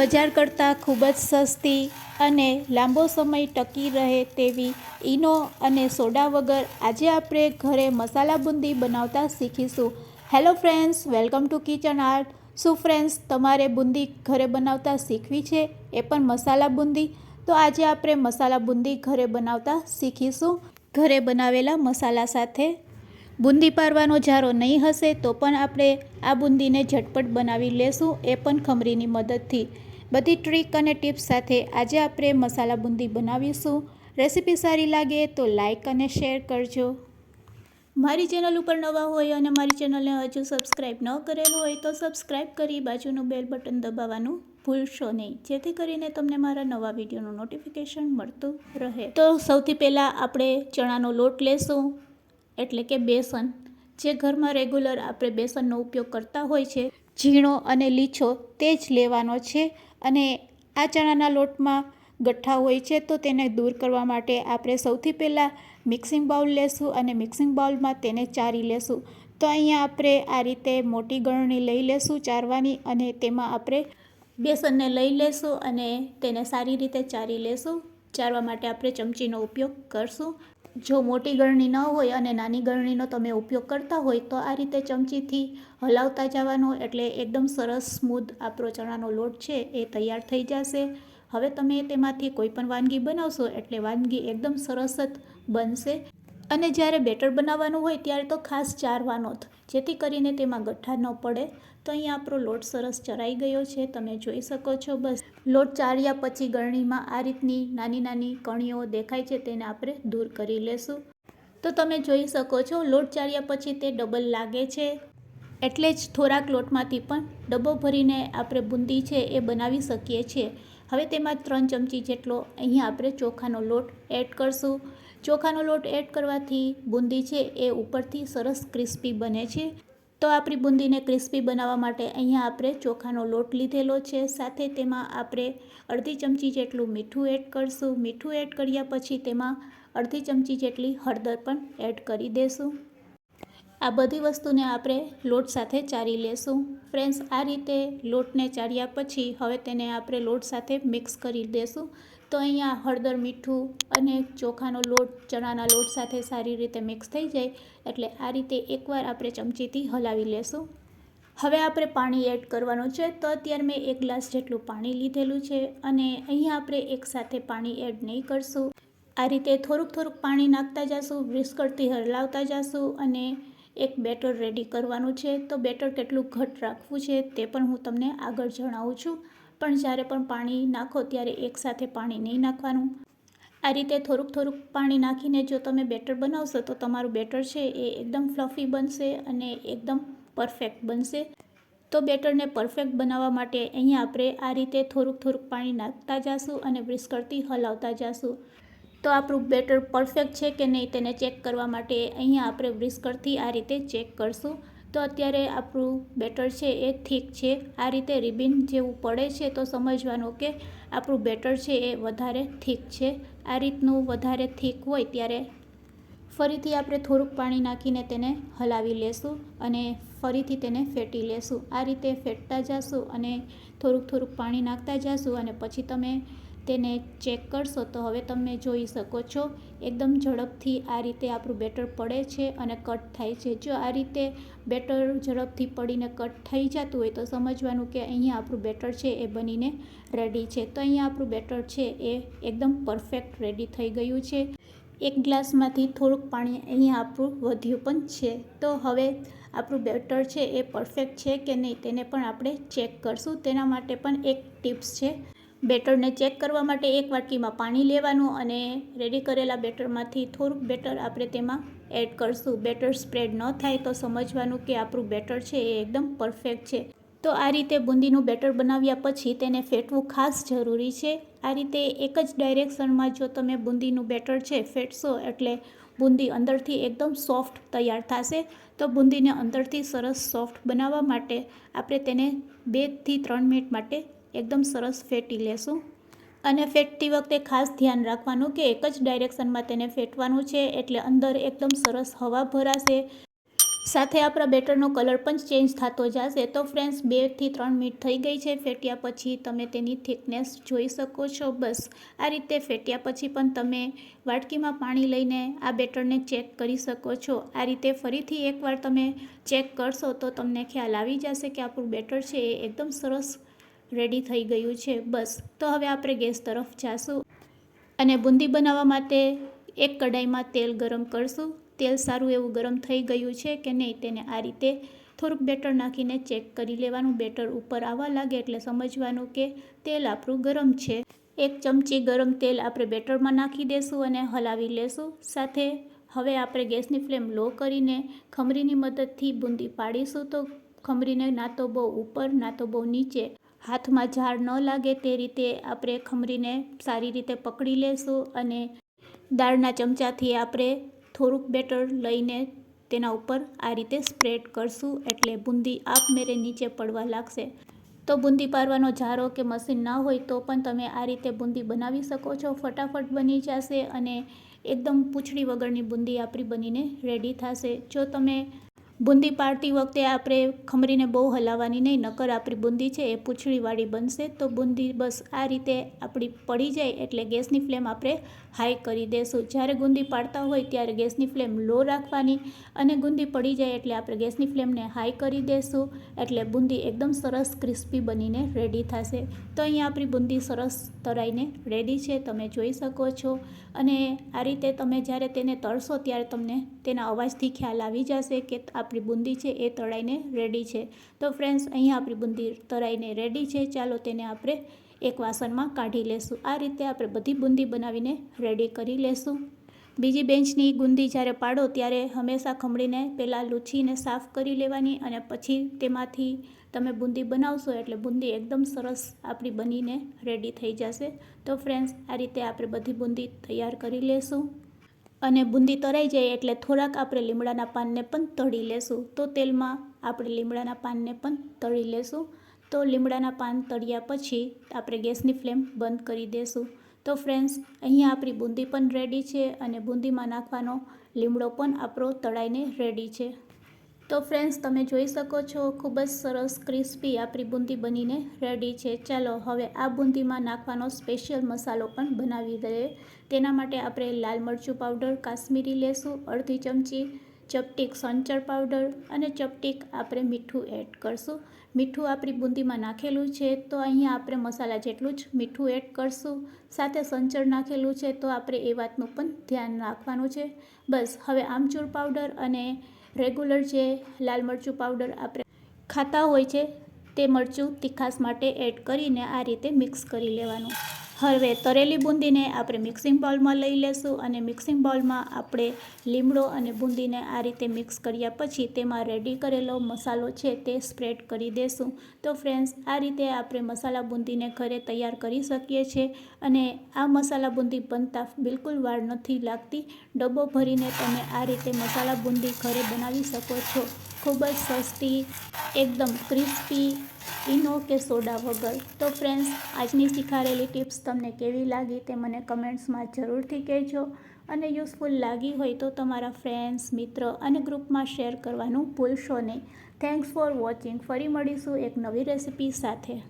બજાર કરતાં ખૂબ જ સસ્તી અને લાંબો સમય ટકી રહે તેવી ઈનો અને સોડા વગર આજે આપણે ઘરે મસાલા બુંદી બનાવતા શીખીશું. Hello friends welcome to kitchen art શું ફ્રેન્ડ્સ તમારે બુંદી ઘરે બનાવતા શીખવી છે? એ પણ મસાલા બુંદી? તો આજે આપણે મસાલા બુંદી ઘરે બનાવતા શીખીશું. ઘરે બનાવેલા મસાલા સાથે. બુંદી પારવાનો જારો નહીં હશે તો પણ આપણે આ બુંદીને ઝટપટ બનાવી લેશું, એ પણ ખમરીની મદદથી. બધી ટ્રીક અને ટિપ્સ સાથે આજે આપણે મસાલા બુંદી બનાવીશું. રેસીપી સારી લાગે તો લાઇક અને શેર કરજો. મારી ચેનલ ઉપર નવા હોય અને મારી ચેનલને હજુ સબસ્ક્રાઈબ ન કરેલું હોય તો સબસ્ક્રાઈબ કરી બાજુનું બેલ બટન દબાવવાનું ભૂલશો નહીં. જેથી કરીને તમને મારા નવા વિડીયોનું નોટિફિકેશન મળતું રહે. તો સૌથી પહેલાં આપણે ચણાનો લોટ લેશું, એટલે કે બેસન. જે ઘરમાં રેગ્યુલર આપણે બેસનનો ઉપયોગ કરતા હોય છે, ઝીણો અને લીછો તે જ લેવાનો છે. અને આ ચણાના લોટમાં ગઠ્ઠા હોય છે, તો તેને દૂર કરવા માટે આપણે સૌથી પહેલાં મિક્સિંગ બાઉલ લેશું અને મિક્સિંગ બાઉલમાં તેને ચારી લેશું. તો અહીંયા આપણે આ રીતે મોટી ગળણી લઈ લેશું ચારવાની અને તેમાં આપણે બેસનને લઈ લેશું અને તેને સારી રીતે ચારી લેશું. ચારવા માટે આપણે ચમચીનો ઉપયોગ કરશું. જો મોટી ગળણી ન હોય અને નાની ગળણીનો તમે ઉપયોગ કરતા હોય તો આ રીતે ચમચીથી હલાવતા જવાનો એટલે એકદમ સરસ સ્મૂધ આપણો ચણાનો લોટ છે એ તૈયાર થઈ જશે. હવે તમે તેમાંથી કોઈ પણ વાનગી બનાવશો એટલે વાનગી એકદમ સરસ જ બનશે. અને જ્યારે બેટર બનાવવાનું હોય ત્યારે તો ખાસ ચારવાનો જ, જેથી કરીને તેમાં ગઠ્ઠા ન પડે. તો અહીં આપણો લોટ સરસ ચરાઈ ગયો છે, તમે જોઈ શકો છો બસ. લોટ ચાર્યા પછી ગળણીમાં આ રીતની નાની નાની કણીઓ દેખાય છે, તેને આપણે દૂર કરી લેશું. તો તમે જોઈ શકો છો, લોટ ચાર્યા પછી તે ડબલ લાગે છે. એટલે જ થોડાક લોટમાંથી પણ ડબ્બો ભરીને આપણે બુંદી છે એ બનાવી શકીએ છીએ. હવે તેમાં ત્રણ ચમચી જેટલો અહીંયા આપણે ચોખાનો લોટ એડ કરશું. ચોખાનો લોટ એડ કરવાથી બુંદી છે એ ઉપરથી સરસ ક્રિસ્પી બને છે. તો આપણી બુંદીને ક્રિસ્પી બનાવવા માટે અહીંયા આપણે ચોખાનો લોટ લીધેલો છે. સાથે તેમાં આપણે અડધી ચમચી જેટલું મીઠું એડ કરશું. મીઠું એડ કર્યા પછી તેમાં અડધી ચમચી જેટલી હળદર પણ એડ કરી દેશું. આ બધી વસ્તુને આપણે લોટ સાથે ચારી લેશું. ફ્રેન્ડ્સ, આ રીતે લોટને ચાર્યા પછી હવે તેને આપણે લોટ સાથે મિક્સ કરી દેશું. તો અહીંયા હળદર મીઠું અને ચોખાનો લોટ, ચણાના લોટ સાથે સારી રીતે મિક્સ થઈ જાય એટલે આ રીતે એકવાર આપણે ચમચીથી હલાવી લેશું. હવે આપણે પાણી એડ કરવાનું છે તો અત્યારે મેં એક ગ્લાસ જેટલું પાણી લીધેલું છે અને અહીંયા આપણે એકસાથે પાણી એડ નહીં કરશું. આ રીતે થોડુંક થોડુંક પાણી નાખતા જશું વિસ્કરથી હલાવતા જશું અને એક બેટર રેડી કરવાનું છે. તો બેટર કેટલું ઘટ રાખવું છે તે પણ હું તમને આગળ જણાવું છું. પણ જ્યારે પણ પાણી નાખો ત્યારે એકસાથે પાણી નહીં નાખવાનું. આ રીતે થોડુંક થોડુંક પાણી નાખીને જો તમે બેટર બનાવશો તો તમારું બેટર છે, એ એકદમ ફ્લફી બનશે અને એકદમ પરફેક્ટ બનશે. તો બેટરને પરફેક્ટ બનાવવા માટે અહીંયા આપણે આ રીતે થોડુંક થોડુંક પાણી નાખતા જઈશું અને વિસ્કરથી હલાવતા જઈશું તો આપણું બેટર પરફેક્ટ છે કે નહીં તેને ચેક કરવા માટે અહીંયા આપણે વ્રિસ્કરથી આ રીતે ચેક કરશું. તો અત્યારે આપણું બેટર છે એ થીક છે. આ રીતે રિબિન જેવું પડે છે તો સમજવાનું કે આપણું બેટર છે એ વધારે થીક છે. આ રીતનું વધારે થીક હોય ત્યારે ફરીથી આપણે થોડુંક પાણી નાખીને તેને હલાવી લેશું અને ફરીથી તેને ફેટી લેશું. આ રીતે ફેટતા જશું અને થોડુંક થોડુંક પાણી નાખતા જશું અને પછી તમે તેને ચેક કરશો તો હવે તમે જોઈ શકો છો, એકદમ ઝડપથી આ રીતે આપણું બેટર પડે છે અને કટ થાય છે. જો આ રીતે બેટર ઝડપથી પડીને કટ થઈ જતું હોય તો સમજવાનું કે અહીંયા આપણું બેટર છે એ બનીને રેડી છે. તો અહીંયા આપણું બેટર છે એ એકદમ પરફેક્ટ રેડી થઈ ગયું છે. એક ગ્લાસમાંથી થોડુંક પાણી અહીંયા આપણું વધ્યું પણ છે. તો હવે આપણું બેટર છે એ પરફેક્ટ છે કે નહીં તેને પણ આપણે ચેક કરશું. તેના માટે પણ એક ટિપ્સ છે. બેટરને ચેક કરવા માટે એક વાટકીમાં પાણી લેવાનું અને રેડી કરેલા બેટરમાંથી થોડુંક બેટર આપણે તેમાં એડ કરશું. બેટર સ્પ્રેડ ન થાય તો સમજવાનું કે આપણું બેટર છે એ એકદમ પરફેક્ટ છે. તો આ રીતે બુંદીનું બેટર બનાવ્યા પછી તેને ફેટવું ખાસ જરૂરી છે. આ રીતે એક જ ડાયરેક્શનમાં જો તમે બુંદીનું બેટર છે ફેટશો એટલે બુંદી અંદરથી એકદમ સોફ્ટ તૈયાર થશે. તો બુંદીને અંદરથી સરસ સોફ્ટ બનાવવા માટે આપણે તેને બેથી ત્રણ મિનિટ માટે એકદમ સરસ ફેટી લેશું. અને ફેટતી વખતે ખાસ ધ્યાન રાખવાનું કે એક જ ડાયરેક્શનમાં તેને ફેટવાનું છે એટલે અંદર એકદમ સરસ હવા ભરાશે. સાથે આપણા બેટરનો કલર પણ ચેન્જ થતો જશે. તો ફ્રેન્ડ્સ બેથી ત્રણ મિનિટ થઈ ગઈ છે ફેટ્યા પછી તમે તેની થિકનેસ જોઈ શકો છો. બસ, આ રીતે ફેટ્યા પછી પણ તમે વાટકીમાં પાણી લઈને આ બેટરને ચેક કરી શકો છો. આ રીતે ફરીથી એકવાર તમે ચેક કરશો તો તમને ખ્યાલ આવી જશે કે આપણું બેટર છે એ એકદમ સરસ રેડી થઈ ગયું છે. બસ, તો હવે આપણે ગેસ તરફ જાશું અને બુંદી બનાવવા માટે એક કડાઈમાં તેલ ગરમ કરશું. તેલ સારું એવું ગરમ થઈ ગયું છે કે નહીં તેને આ રીતે થોડુંક બેટર નાખીને ચેક કરી લેવાનું. બેટર ઉપર આવવા લાગે એટલે સમજવાનું કે તેલ આપણું ગરમ છે. એક ચમચી ગરમ તેલ આપણે બેટરમાં નાખી દેશું અને હલાવી લેશું. સાથે હવે આપણે ગેસની ફ્લેમ લો કરીને ખમરીની મદદથી બુંદી પાડીશું. તો ખમરીને ના તો બહુ ઉપર, ના તો બહુ નીચે હાથમાં ઝાડ ન લાગે તે રીતે આપણે ખમરીને સારી રીતે પકડી લેશું અને દાળના ચમચાથી આપણે થોડુંક બેટર લઈને તેના ઉપર આ રીતે સ્પ્રેડ કરશું એટલે બુંદી આપમેરે નીચે પડવા લાગશે. તો બુંદી પારવાનો જારો કે મશીન ના હોય તો પણ તમે આ રીતે બુંદી બનાવી શકો છો. ફટાફટ બની જશે અને એકદમ પૂંછડી વગરની બુંદી આપણી બનીને રેડી થશે. જો તમે બુંદી પાડતી વખતે આપણે ખમરીને બહુ હલાવવાની નહીં, નકર આપણી બુંદી છે એ પૂંછડીવાળી બનશે. તો બુંદી બસ આ રીતે આપણી પડી જાય એટલે ગેસની ફ્લેમ આપણે હાઈ કરી દેશું. જ્યારે ગુંદી પાડતા હોય ત્યારે ગેસની ફ્લેમ લો રાખવાની અને ગુંદી પડી જાય એટલે આપણે ગેસની ફ્લેમને હાઈ કરી દેશું એટલે બુંદી એકદમ સરસ ક્રિસ્પી બનીને રેડી થશે. તો અહીંયા આપણી બુંદી સરસ તરાઈને રેડી છે, તમે જોઈ શકો છો. અને આ રીતે તમે જ્યારે તેને તળશો ત્યારે તમને તેના અવાજથી ખ્યાલ આવી જશે કે આપણી બુંદી છે એ તળાઈને રેડી છે. તો ફ્રેન્ડ્સ અહીંયા આપણી બુંદી તળાઈને રેડી છે. ચાલો તેને આપણે એક વાસણમાં કાઢી લેશું. આ રીતે આપણે બધી બુંદી બનાવીને રેડી કરી લેશું. બીજી બેન્ચની ગુંદી જ્યારે પાડો ત્યારે હંમેશા ખમણીને પહેલાં લૂછીને સાફ કરી લેવાની અને પછી તેમાંથી તમે બુંદી બનાવશો એટલે બુંદી એકદમ સરસ આપણી બનીને રેડી થઈ જશે. તો ફ્રેન્ડ્સ આ રીતે આપણે બધી બુંદી તૈયાર કરી લેશું. અને બુંદી તરાઈ જાય એટલે થોડાક આપણે લીમડાના પાનને પણ તળી લેશું. તો તેલમાં આપણે લીમડાના પાનને પણ તળી લેશું. તો લીમડાના પાન તળ્યા પછી આપણે ગેસની ફ્લેમ બંધ કરી દેશું. તો ફ્રેન્ડ્સ, અહીંયા આપણી બુંદી પણ રેડી છે અને બુંદીમાં નાખવાનો લીમડો પણ આપણો તળાઈને રેડી છે. તો ફ્રેન્ડ્સ તમે જોઈ શકો છો, ખૂબ જ સરસ ક્રિસ્પી આપણી બુંદી બનીને રેડી છે. ચાલો, હવે આ બુંદીમાં નાખવાનો સ્પેશિયલ મસાલો પણ બનાવી દઈએ. તેના માટે આપણે લાલ મરચું પાવડર કાશ્મીરી લેશું અડધી ચમચી ચપટીક સંચર પાવડર અને ચપટીક આપણે મીઠું એડ કરશું. મીઠું આપણી બુંદીમાં નાખેલું છે, તો અહીંયા આપણે મસાલા જેટલું જ મીઠું એડ કરશું. સાથે સંચર નાખેલું છે, તો આપણે એ વાતનું પણ ધ્યાન રાખવાનું છે. બસ, હવે આમચૂર પાવડર અને રેગ્યુલર જે લાલ મરચું પાવડર આપણે ખાતા હોય છે, તે મરચું તીખાસ માટે એડ કરીને આ રીતે મિક્સ કરી લેવાનું. હવે તરેલી બુંદીને આપણે મિક્સિંગ બાઉલમાં લઈ લેશું અને મિક્સિંગ બાઉલમાં આપણે લીમડો અને બુંદીને આ રીતે મિક્સ કર્યા પછી તેમાં રેડી કરેલો મસાલો છે તે સ્પ્રેડ કરી દેશું. તો ફ્રેન્ડ્સ આ રીતે આપણે મસાલા બુંદીને ઘરે તૈયાર કરી શકીએ છીએ અને આ મસાલા બુંદી બનતા બિલકુલ વાર નથી લાગતી. ડબ્બો ભરીને તમે આ રીતે મસાલા બુંદી ઘરે બનાવી શકો છો. ખૂબ જ સસ્તી, એકદમ ક્રિસ્પી ઈનો કે સોડા વગર. તો ફ્રેન્ડ્સ આજની શીખારેલી ટિપ્સ તમને કેવી લાગી તે મને કમેન્ટ્સમાં જરૂરથી કહેજો. અને યુઝફુલ લાગી હોય તો તમારા ફ્રેન્ડ્સ મિત્ર અને ગ્રુપમાં શેર કરવાનું ભૂલશો નહીં. થેન્ક્સ ફોર વોચિંગ ફરી મળીશું એક નવી રેસિપી સાથે.